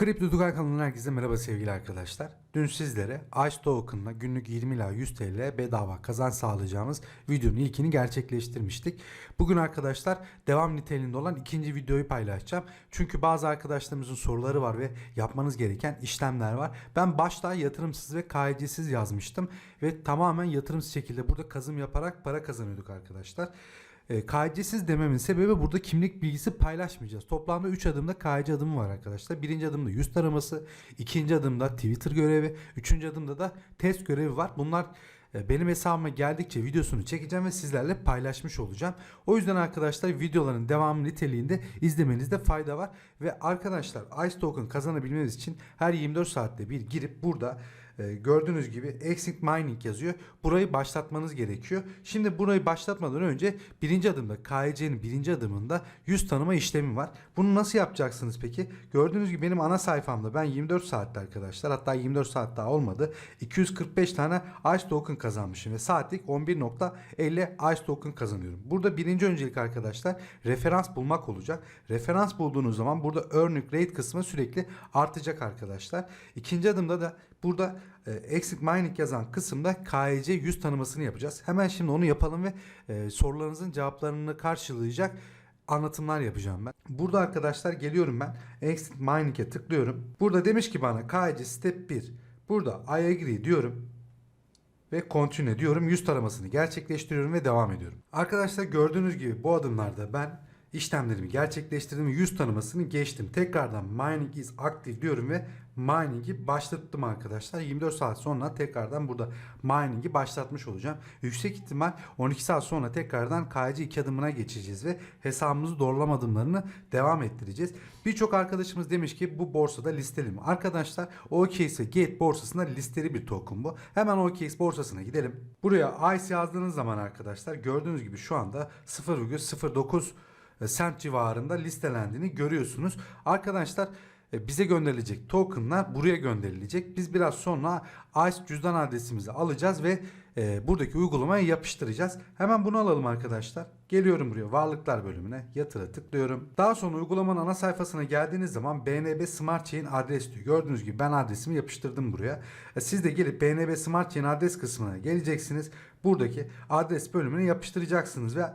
Kripto Tugay kanalından herkese merhaba sevgili arkadaşlar. Dün sizlere Ice Token'la günlük 20 ila 100 TL bedava kazanç sağlayacağımız videonun ilkini gerçekleştirmiştik. Bugün arkadaşlar devam niteliğinde olan ikinci videoyu paylaşacağım. Çünkü bazı arkadaşlarımızın soruları var ve yapmanız gereken işlemler var. Ben başta yatırımsız ve KYC'siz yazmıştım ve tamamen yatırımsız şekilde burada kazım yaparak para kazanıyorduk arkadaşlar. E, KYC'siz dememin sebebi burada kimlik bilgisi paylaşmayacağız. Toplamda 3 adımda KYC adımı var arkadaşlar. Birinci adımda yüz taraması, ikinci adımda Twitter görevi, üçüncü adımda da test görevi var. Bunlar e, benim hesabıma geldikçe videosunu çekeceğim ve sizlerle paylaşmış olacağım. O yüzden arkadaşlar videoların devamı niteliğinde izlemenizde fayda var. Ve arkadaşlar Ice Token kazanabilmeniz için her 24 saatte bir girip burada e, gördüğünüz gibi Exit Mining yazıyor. Burayı başlatmanız gerekiyor. Şimdi burayı başlatmadan önce birinci adımda KYC'nin birinci adımında yüz tanıma işlemi var. Bunu nasıl yapacaksınız peki? Gördüğünüz gibi benim ana sayfamda ben 24 saatte arkadaşlar hatta 24 saat daha olmadı. 245 tane Ice Token kazanmışım ve saatlik 11.50 Ice Token kazanıyorum. Burada birinci öncelik arkadaşlar referans bulmak olacak. Referans bulduğunuz zaman burada earning rate kısmı sürekli artacak arkadaşlar. İkinci adımda da burada e, exit mining yazan kısımda KYC yüz tanımasını yapacağız. Hemen şimdi onu yapalım ve e, sorularınızın cevaplarını karşılayacak anlatımlar yapacağım ben. Burada arkadaşlar geliyorum ben. Exit mining'e tıklıyorum. Burada demiş ki bana KYC step 1. Burada I agree diyorum ve continue diyorum. Yüz taramasını gerçekleştiriyorum ve devam ediyorum. Arkadaşlar gördüğünüz gibi bu adımlarda ben işlemlerimi gerçekleştirdim. Yüz tanımasını geçtim. Tekrardan mining is active diyorum ve mining'i başlattım arkadaşlar. 24 saat sonra tekrardan burada mining'i başlatmış olacağım. Yüksek ihtimal 12 saat sonra tekrardan KYC 2 adımına geçeceğiz ve hesabımızı doğrulama adımlarını devam ettireceğiz. Birçok arkadaşımız demiş ki bu borsada listeli mi? Arkadaşlar OKX ve Gate borsasında listeli bir token bu. Hemen OKX borsasına gidelim. Buraya ICE yazdığınız zaman arkadaşlar gördüğünüz gibi şu anda 0,09 sent civarında listelendiğini görüyorsunuz. Arkadaşlar e, bize gönderilecek tokenlar buraya gönderilecek. Biz biraz sonra ICE cüzdan adresimizi alacağız ve e, buradaki uygulamaya yapıştıracağız. Hemen bunu alalım arkadaşlar. Geliyorum buraya varlıklar bölümüne yatıra tıklıyorum. Daha sonra uygulamanın ana sayfasına geldiğiniz zaman BNB Smart Chain adres diyor. Gördüğünüz gibi ben adresimi yapıştırdım buraya. E, Siz de gelip BNB Smart Chain adres kısmına geleceksiniz. Buradaki adres bölümüne yapıştıracaksınız ve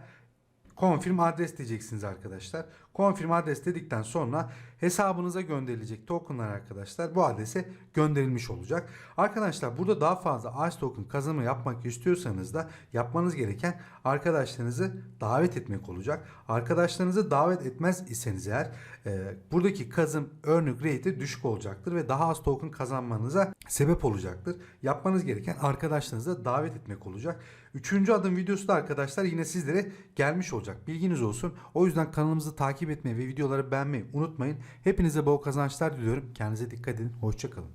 Confirm adres diyeceksiniz arkadaşlar. Confirm adres dedikten sonra hesabınıza gönderilecek tokenlar arkadaşlar bu adrese gönderilmiş olacak. Arkadaşlar burada daha fazla Ice Token kazanımı yapmak istiyorsanız da yapmanız gereken arkadaşlarınızı davet etmek olacak. Arkadaşlarınızı davet etmez iseniz eğer e, buradaki kazım earning rate'i düşük olacaktır ve daha az token kazanmanıza sebep olacaktır. Yapmanız gereken arkadaşlarınızı davet etmek olacak. Üçüncü adım videosu da arkadaşlar yine sizlere gelmiş olacak. Bilginiz olsun. O yüzden kanalımızı takip etmeyi ve videoları beğenmeyi unutmayın. Hepinize bol kazançlar diliyorum. Kendinize dikkat edin. Hoşçakalın.